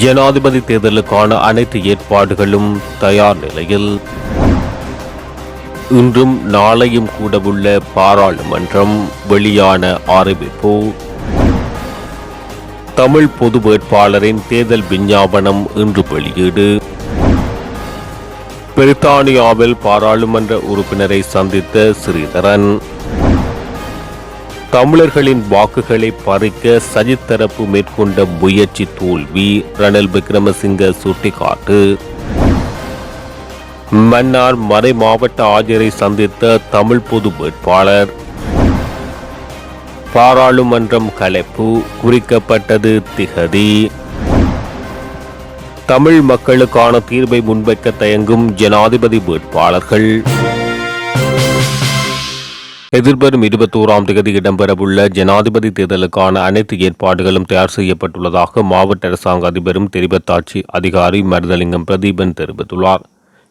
ஜனாதிபதி தேர்தலுக்கான அனைத்து ஏற்பாடுகளும் தயார் நிலையில். இன்றும் நாளையும் கூடவுள்ள பாராளுமன்றம் வெளியான அறிவிப்பு. தமிழ் பொது வேட்பாளரின் தேர்தல் விஞ்ஞாபனம் இன்று வெளியீடு. பிரித்தானியாவில் பாராளுமன்ற உறுப்பினரை சந்தித்த ஸ்ரீதரன். தமிழர்களின் வாக்குகளை பறிக்க சஜித் தரப்பு மேற்கொண்ட முயற்சி தோல்வி. ரணில் விக்ரமசிங்க சுட்டிக்காட்டு. மன்னார் மறை மாவட்ட ஆஜரை சந்தித்த தமிழ் பொது வேட்பாளர். பாராளுமன்றம் கலைப்பு குறிக்கப்பட்டது திகதி. தமிழ் மக்களுக்கான தீர்வை முன்வைக்க தயங்கும் ஜனாதிபதி வேட்பாளர்கள். எதிர்வரும் இருபத்தோராம் தேதி இடம்பெறவுள்ள ஜனாதிபதி தேர்தலுக்கான அனைத்து ஏற்பாடுகளும் தயார் செய்யப்பட்டுள்ளதாக மாவட்ட அரசாங்க அதிபரும் தெரிவத்தாட்சி அதிகாரி மருதலிங்கம் பிரதீபன் தெரிவித்துள்ளார்.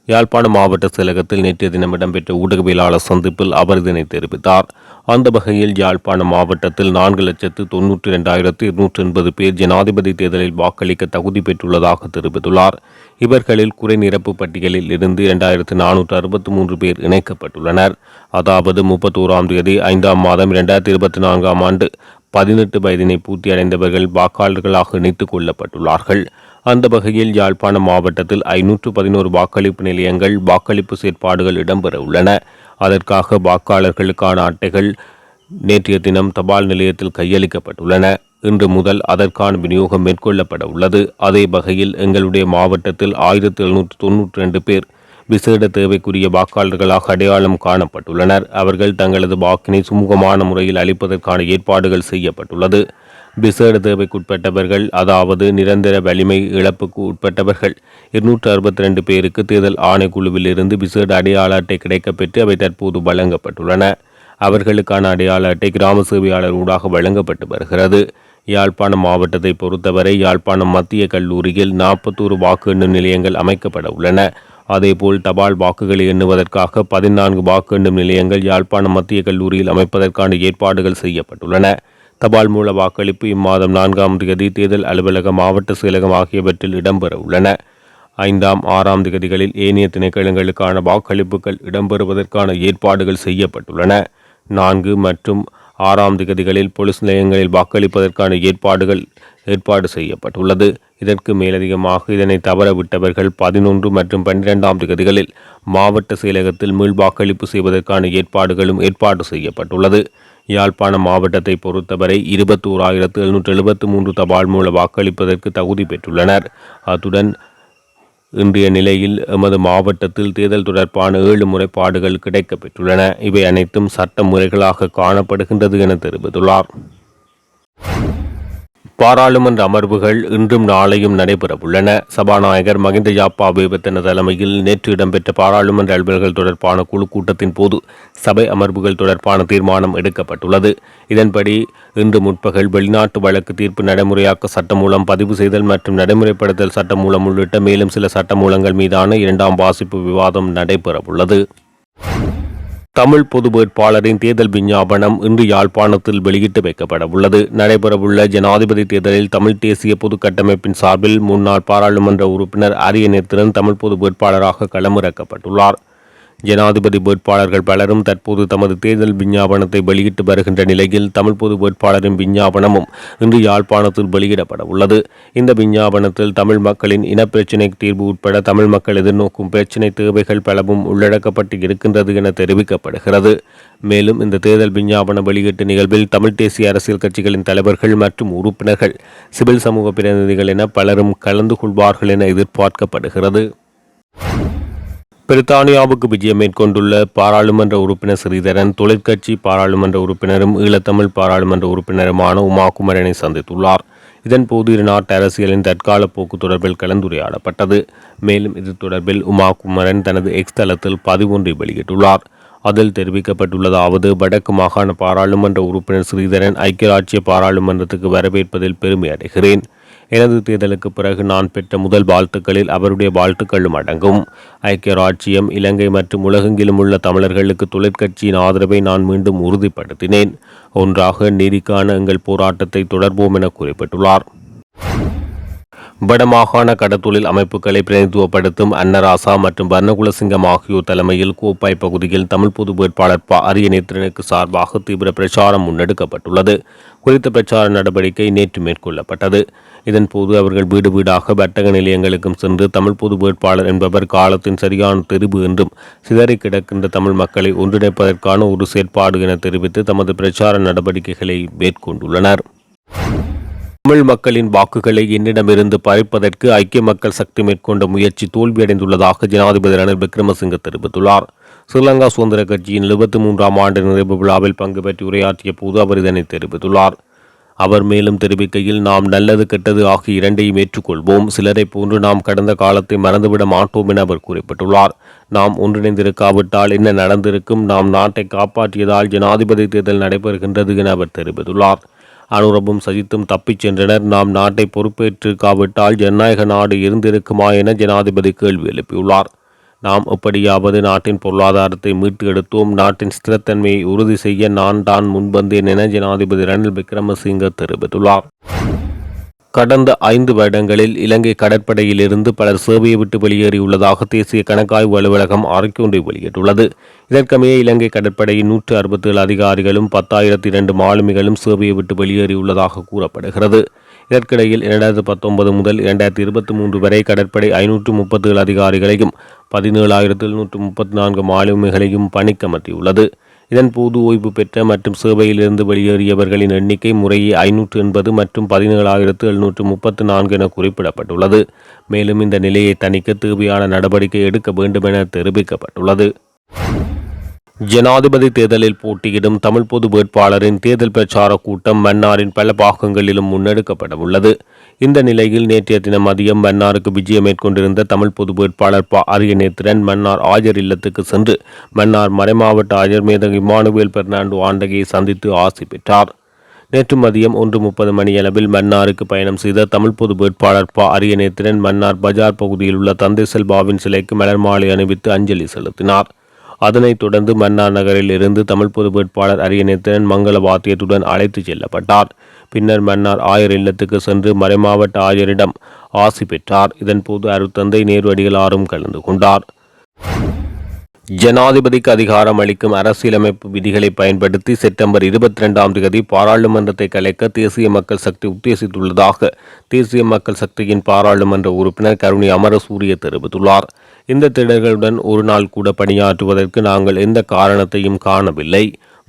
யாழ்ப்பாணம் மாவட்ட செயலகத்தில் நேற்றைய தினம் இடம்பெற்ற ஊடகவியலாளர் சந்திப்பில் அவர் இதனை தெரிவித்தார். அந்த வகையில் யாழ்ப்பாண மாவட்டத்தில் நான்கு லட்சத்து தொன்னூற்றி இரண்டாயிரத்து இருநூற்றி எண்பது பேர் ஜனாதிபதி தேர்தலில் வாக்களிக்க தகுதி பெற்றுள்ளதாக தெரிவித்துள்ளார். இவர்களில் குறைநிரப்பு பட்டியலில் இருந்து இரண்டாயிரத்து நானூற்று அறுபத்தி மூன்று பேர் இணைக்கப்பட்டுள்ளனர். அதாவது முப்பத்தோராம் தேதி ஐந்தாம் மாதம் இரண்டாயிரத்தி இருபத்தி நான்காம் ஆண்டு பதினெட்டு வயதினை பூர்த்தி அடைந்தவர்கள் வாக்காளர்களாக இணைத்துக் கொள்ளப்பட்டுள்ளார்கள். அந்த வகையில் யாழ்ப்பாணம் மாவட்டத்தில் ஐநூற்று பதினோரு வாக்களிப்பு நிலையங்கள் வாக்களிப்பு செயற்பாடுகள் இடம்பெற உள்ளன. அதற்காக வாக்காளர்களுக்கான அட்டைகள் நேற்றைய தினம் தபால் நிலையத்தில் கையளிக்கப்பட்டுள்ளன. இன்று முதல் அதற்கான விநியோகம் மேற்கொள்ளப்பட உள்ளது. அதே வகையில் எங்களுடைய மாவட்டத்தில் ஆயிரத்தி எழுநூற்று தொன்னூற்றி ரெண்டு பேர் விசேட தேவைக்குரிய வாக்காளர்களாக அடையாளம் காணப்பட்டுள்ளனர். அவர்கள் தங்களது வாக்கினை சுமூகமான முறையில் அளிப்பதற்கான ஏற்பாடுகள் செய்யப்பட்டுள்ளது. விசேட தேவைக்குட்பட்டவர்கள் அதாவது நிரந்தர வலிமை இழப்புக்கு உட்பட்டவர்கள். இருநூற்று அறுபத்தி ரெண்டு பேருக்கு தேர்தல் ஆணைக்குழுவிலிருந்து விசேட அடையாள அட்டை கிடைக்கப்பெற்று அவை தற்போது வழங்கப்பட்டுள்ளன. அவர்களுக்கான அடையாள அட்டை கிராம சேவையாளர் ஊடாக வழங்கப்பட்டு வருகிறது. யாழ்ப்பாணம் மாவட்டத்தை பொறுத்தவரை யாழ்ப்பாணம் மத்திய கல்லூரியில் நாற்பத்தோரு வாக்கு எண்ணும் நிலையங்கள் அமைக்கப்பட உள்ளன. அதேபோல் தபால் வாக்குகளை எண்ணுவதற்காக பதினான்கு வாக்கு எண்ணும் நிலையங்கள் யாழ்ப்பாணம் மத்திய கல்லூரியில் அமைப்பதற்கான ஏற்பாடுகள் செய்யப்பட்டுள்ளன. தபால் மூல வாக்களிப்பு இம்மாதம் நான்காம் தேதி தேர்தல் அலுவலகம் மாவட்ட செயலகம் ஆகியவற்றில் இடம்பெற உள்ளன. ஐந்தாம் ஆறாம் தேதிகளில் ஏனைய திணைக்களங்களுக்கான வாக்களிப்புகள் இடம்பெறுவதற்கான ஏற்பாடுகள் செய்யப்பட்டுள்ளன. நான்கு மற்றும் ஆறாம் திகதிகளில் போலீஸ் நிலையங்களில் வாக்களிப்பதற்கான ஏற்பாடுகள் ஏற்பாடு செய்யப்பட்டுள்ளது. இதற்கு மேலதிகமாக இதனை தவறவிட்டவர்கள் பதினொன்று மற்றும் பன்னிரெண்டாம் திகதிகளில் மாவட்ட செயலகத்தில் மீள் வாக்களிப்பு செய்வதற்கான ஏற்பாடுகளும் ஏற்பாடு செய்யப்பட்டுள்ளது. யாழ்ப்பாணம் மாவட்டத்தை பொறுத்தவரை இருபத்தோராயிரத்து எழுநூற்று எழுபத்து மூன்று தபால் மூல வாக்களிப்பதற்கு தகுதி பெற்றுள்ளனர். அத்துடன் இன்றைய நிலையில் எமது மாவட்டத்தில் தேர்தல் தொடர்பான ஏழு முறைப்பாடுகள் கிடைக்கப்பெற்றுள்ளன. இவை அனைத்தும் சட்ட முறைகளாக காணப்படுகின்றது என தெரிவித்துள்ளார். பாராளுமன்ற அமர்வுகள் இன்றும் நாளையும் நடைபெறவுள்ளன. சபாநாயகர் மகிந்த யாப்பா அபேபத்தன தலைமையில் நேற்று இடம்பெற்ற பாராளுமன்ற அலுவல்கள் தொடர்பான குழு கூட்டத்தின் போது சபை அமர்வுகள் தொடர்பான தீர்மானம் எடுக்கப்பட்டுள்ளது. இதன்படி இன்று முற்பகல் வெளிநாட்டு வழக்கு தீர்ப்பு நடைமுறையாக்க சட்டமூலம் பதிவு செய்தல் மற்றும் நடைமுறைப்படுத்தல் சட்டம் மூலம் உள்ளிட்ட மேலும் சில சட்டமூலங்கள் மீதான இரண்டாம் வாசிப்பு விவாதம் நடைபெறவுள்ளது. தமிழ் பொது வேட்பாளரின் தேர்தல் விஞ்ஞாபனம் இன்று யாழ்ப்பாணத்தில் வெளியிட்டு வைக்கப்பட உள்ளது நடைபெறவுள்ள ஜனாதிபதி தேர்தலில் தமிழ் தேசிய பொது கட்டமைப்பின் சார்பில் முன்னாள் பாராளுமன்ற உறுப்பினர் அரியநேத்திரன் தமிழ் பொது வேட்பாளராக களமிறக்கப்பட்டுள்ளார். ஜனாதிபதி வேட்பாளர்கள் பலரும் தற்போது தமது தேர்தல் விஞ்ஞாபனத்தை வெளியிட்டு வருகின்ற நிலையில் தமிழ் பொது வேட்பாளரின் விஞ்ஞாபனமும் இன்று யாழ்ப்பாணத்தில் வெளியிடப்பட உள்ளது. இந்த விஞ்ஞாபனத்தில் தமிழ் மக்களின் இனப்பிரச்சினை தீர்வு உட்பட தமிழ் மக்கள் எதிர்நோக்கும் பிரச்சினை தேவைகள் பலவும் உள்ளடக்கப்பட்டு இருக்கின்றது என தெரிவிக்கப்படுகிறது. மேலும் இந்த தேர்தல் விஞ்ஞாபன வெளியீட்டு நிகழ்வில் தமிழ் தேசிய அரசியல் கட்சிகளின் தலைவர்கள் மற்றும் உறுப்பினர்கள் சிவில் சமூக பிரதிநிதிகள் என பலரும் கலந்து கொள்வார்கள் என எதிர்பார்க்கப்படுகிறது. பிரித்தானியாவுக்கு விஜயம் மேற்கொண்டுள்ள பாராளுமன்ற உறுப்பினர் ஸ்ரீதரன் தொழிற்கட்சி பாராளுமன்ற உறுப்பினரும் ஈழத்தமிழ் பாராளுமன்ற உறுப்பினருமான உமா குமரனை சந்தித்துள்ளார். இதன்போது இரு நாட்டு அரசியலின் தற்கால போக்கு தொடர்பில் கலந்துரையாடப்பட்டது. மேலும் இது தொடர்பில் உமா குமரன் தனது எக்ஸ் தளத்தில் பதிவொன்றை வெளியிட்டுள்ளார். அதில் தெரிவிக்கப்பட்டுள்ளதாவது வடக்கு மாகாண பாராளுமன்ற உறுப்பினர் ஸ்ரீதரன் ஐக்கிய ராஜ்ய பாராளுமன்றத்துக்கு வரவேற்பதில் பெருமை அடைகிறேன். எனது தேர்தலுக்கு பிறகு நான் பெற்ற முதல் வாழ்த்துக்களில் அவருடைய வாழ்த்துக்களும் அடங்கும். ஐக்கிய ராஜ்யம் இலங்கை மற்றும் உலகெங்கிலும் உள்ள தமிழர்களுக்கு தொழிற்கட்சியின் ஆதரவை நான் மீண்டும் உறுதிப்படுத்தினேன். ஒன்றாக நீதிக்கான எங்கள் போராட்டத்தை தொடர்போம் என குறிப்பிட்டுள்ளார். வடமாகாண கடத்தொழில் அமைப்புகளை பிரதிநிதித்துவப்படுத்தும் அன்னராசா மற்றும் வர்ணகுலசிங்கம் ஆகியோர் தலைமையில் கோப்பாய் பகுதியில் தமிழ் பொது வேட்பாளர் ப. அரியநேத்திரனுக்கு சார்பாக தீவிர பிரச்சாரம் முன்னெடுக்கப்பட்டுள்ளது. குறித்த பிரச்சார நடவடிக்கை நேற்று மேற்கொள்ளப்பட்டது. இதன்போது அவர்கள் வீடு வீடாக வர்த்தக நிலையங்களுக்கும் சென்று தமிழ் பொது வேட்பாளர் என்பவர் காலத்தின் சரியான தெரிவு என்றும் சிதறி கிடக்கின்ற தமிழ் மக்களை ஒன்றிணைப்பதற்கான ஒரு செயற்பாடு என தெரிவித்து தமது பிரச்சார நடவடிக்கைகளை மேற்கொண்டுள்ளனர். தமிழ் மக்களின் வாக்குகளை என்னிடமிருந்து பறிப்பதற்கு ஐக்கிய மக்கள் சக்தி மேற்கொண்ட முயற்சி தோல்வியடைந்துள்ளதாக ஜனாதிபதி ரணில் விக்ரமசிங்க தெரிவித்துள்ளார். ஸ்ரீலங்கா சுதந்திர கட்சியின் எழுபத்தி மூன்றாம் ஆண்டு நிறைவு விழாவில் பங்கு பெற்று உரையாற்றிய போது அவர் இதனை தெரிவித்துள்ளார். அவர் மேலும் தெரிவிக்கையில் நாம் நல்லது கெட்டது ஆகிய இரண்டையும் ஏற்றுக்கொள்வோம். சிலரை போன்று நாம் கடந்த காலத்தை மறந்துவிட மாட்டோம் என அவர் குறிப்பிட்டுள்ளார். நாம் ஒன்றிணைந்திருக்காவிட்டால் என்ன நடந்திருக்கும்? நாம் நாட்டை காப்பாற்றியதால் ஜனாதிபதி தேர்தல் நடைபெறுகின்றது என அவர் தெரிவித்துள்ளார். அனுரபும் சஜித்தும் தப்பிச் சென்றனர். நாம் நாட்டை பொறுப்பேற்றிருக்காவிட்டால் ஜனநாயக நாடு இருந்திருக்குமா என ஜனாதிபதி கேள்வி எழுப்பியுள்ளார். நாம் எப்படியாவது நாட்டின் பொருளாதாரத்தை மீட்டு எடுத்தோம். நாட்டின் ஸ்திரத்தன்மையை உறுதி செய்ய நான் தான் முன்வந்தேன் என ஜனாதிபதி ரணில் விக்ரமசிங்க தெரிவித்துள்ளார். கடந்த ஐந்து வருடங்களில் இலங்கை கடற்படையிலிருந்து பலர் சேவையை விட்டு வெளியேறியுள்ளதாக தேசிய கணக்காய்வு அலுவலகம் அறிக்கை ஒன்றை வெளியிட்டுள்ளது. இதற்கமைய இலங்கை கடற்படையின் நூற்று அறுபத்தேழு அதிகாரிகளும் பத்தாயிரத்தி இரண்டு மாலுமிகளும் சேவையை விட்டு வெளியேறியுள்ளதாக கூறப்படுகிறது. இதற்கிடையில் இரண்டாயிரத்து பத்தொன்பது முதல் இரண்டாயிரத்தி இருபத்தி மூன்று வரை கடற்படை ஐநூற்று முப்பத்தேழு அதிகாரிகளையும் பதினேழாயிரத்து எழுநூற்று முப்பத்தி நான்கு மாலுமிகளையும் பணிக்கமர்த்தியுள்ளது. இதன் இதன்போது ஓய்வு பெற்ற மற்றும் சேவையிலிருந்து வெளியேறியவர்களின் எண்ணிக்கை முறையே ஐநூற்று எண்பது மற்றும் பதினேழாயிரத்து எழுநூற்று முப்பத்து நான்கு என குறிப்பிடப்பட்டுள்ளது. மேலும் இந்த நிலையை தணிக்க தேவையான நடவடிக்கை எடுக்க வேண்டும் என தெரிவிக்கப்பட்டுள்ளது. ஜனாதிபதி தேர்தலில் போட்டியிடும் தமிழ் பொது வேட்பாளரின் தேர்தல் பிரச்சார கூட்டம் மன்னாரின் பல பாகங்களிலும் முன்னெடுக்கப்பட உள்ளது. இந்த நிலையில் நேற்றைய தினம் மதியம் மன்னாருக்கு விஜயம் மேற்கொண்டிருந்த தமிழ் பொது வேட்பாளர் ப. அரியநேத்திரன் மன்னார் ஆஜர் இல்லத்துக்கு சென்று மன்னார் மறைமாவட்ட ஆஜர் மேதகு இமானுவேல் பெர்னாண்டோ ஆண்டகையை சந்தித்து ஆசி பெற்றார். நேற்று மதியம் ஒன்று முப்பது மணியளவில் மன்னாருக்கு பயணம் செய்த தமிழ் பொது வேட்பாளர் ப. அரியநேத்திரன் மன்னார் பஜார் பகுதியில் உள்ள தந்தை செல்பாவின் சிலைக்கு மலர் மாலை அணிவித்து அஞ்சலி செலுத்தினார். அதனைத் தொடர்ந்து மன்னார் நகரில் இருந்து தமிழ் பொது வேட்பாளர் அரியநேத்திரன் மங்கள வாத்தியத்துடன் அழைத்துச் செல்லப்பட்டார். பின்னர் மன்னார் ஆயர் இல்லத்துக்கு சென்று மறைமாவட்ட ஆயரிடம் ஆசி பெற்றார். இதன்போது அருத்தந்தை நேர்வடிகளாரும் கலந்து கொண்டார். ஜனாதிபதிக்கு அதிகாரம் அளிக்கும் அரசியலமைப்பு விதிகளை பயன்படுத்தி செப்டம்பர் இருபத்தி ரெண்டாம் தேதி பாராளுமன்றத்தை கலைக்க தேசிய மக்கள் சக்தி உத்தேசித்துள்ளதாக தேசிய மக்கள் சக்தியின் பாராளுமன்ற உறுப்பினர் கருணி அமரசூரிய தெரிவித்துள்ளார். இந்த திடர்களுடன் ஒரு நாள் கூட பணியாற்றுவதற்கு நாங்கள் எந்த காரணத்தையும் காணவில்லை.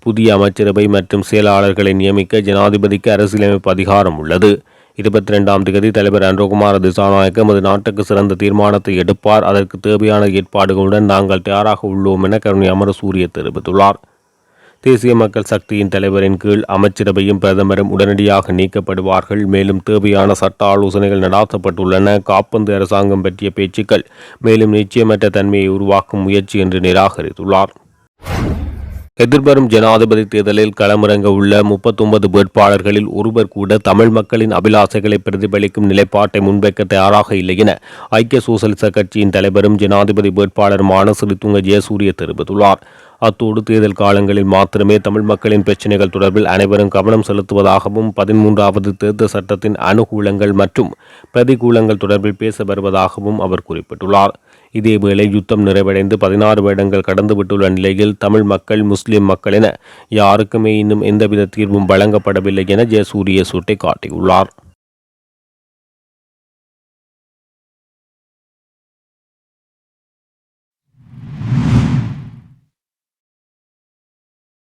புதிய அமைச்சரவை மற்றும் செயலாளர்களை நியமிக்க ஜனாதிபதிக்கு அரசியலமைப்பு அதிகாரம் உள்ளது. இருபத்தி ரெண்டாம் தேதி தலைவர் அன்றகுமார் திசாநாயக்க எமது நாட்டுக்கு சிறந்த தீர்மானத்தை எடுப்பார். அதற்கு தேவையான ஏற்பாடுகளுடன் நாங்கள் தயாராக உள்ளோம் என கருணை அமரசூரிய தெரிவித்துள்ளார். தேசிய மக்கள் சக்தியின் தலைவரின் கீழ் அமைச்சரவையும் பிரதமரும் உடனடியாக நீக்கப்படுவார்கள். மேலும் தேவையான சட்ட ஆலோசனைகள் நடாத்தப்பட்டுள்ளன. காப்பந்து அரசாங்கம் பற்றிய பேச்சுக்கள் மேலும் நிச்சயமற்ற தன்மையை உருவாக்கும் முயற்சி என்று நிராகரித்துள்ளார். எதிர்வரும் ஜனாதிபதி தேர்தலில் களமிறங்க உள்ள முப்பத்தொன்பது வேட்பாளர்களில் ஒருவர் கூட தமிழ் மக்களின் அபிலாசைகளை பிரதிபலிக்கும் நிலைப்பாட்டை முன்வைக்க தயாராக இல்லை என ஐக்கிய சோசலிச கட்சியின் தலைவரும் ஜனாதிபதி வேட்பாளருமான சிறித்துங்க ஜெயசூரிய தெரிவித்துள்ளார். அத்தோடு தேர்தல் காலங்களில் மாத்திரமே தமிழ் மக்களின் பிரச்சினைகள் தொடர்பில் அனைவரும் கவனம் செலுத்துவதாகவும் பதிமூன்றாவது தேர்தல் சட்டத்தின் அனுகூலங்கள் மற்றும் பிரதிகூலங்கள் தொடர்பில் பேச வருவதாகவும் அவர் குறிப்பிட்டுள்ளார். இதேவேளை யுத்தம் நிறைவடைந்து பதினாறு வருடங்கள் கடந்துவிட்டுள்ள நிலையில் தமிழ் மக்கள் முஸ்லிம் மக்கள் என யாருக்குமே இன்னும் எந்தவித தீர்வும் வழங்கப்படவில்லை என ஜெயசூரிய சுட்டிக்காட்டியுள்ளார்.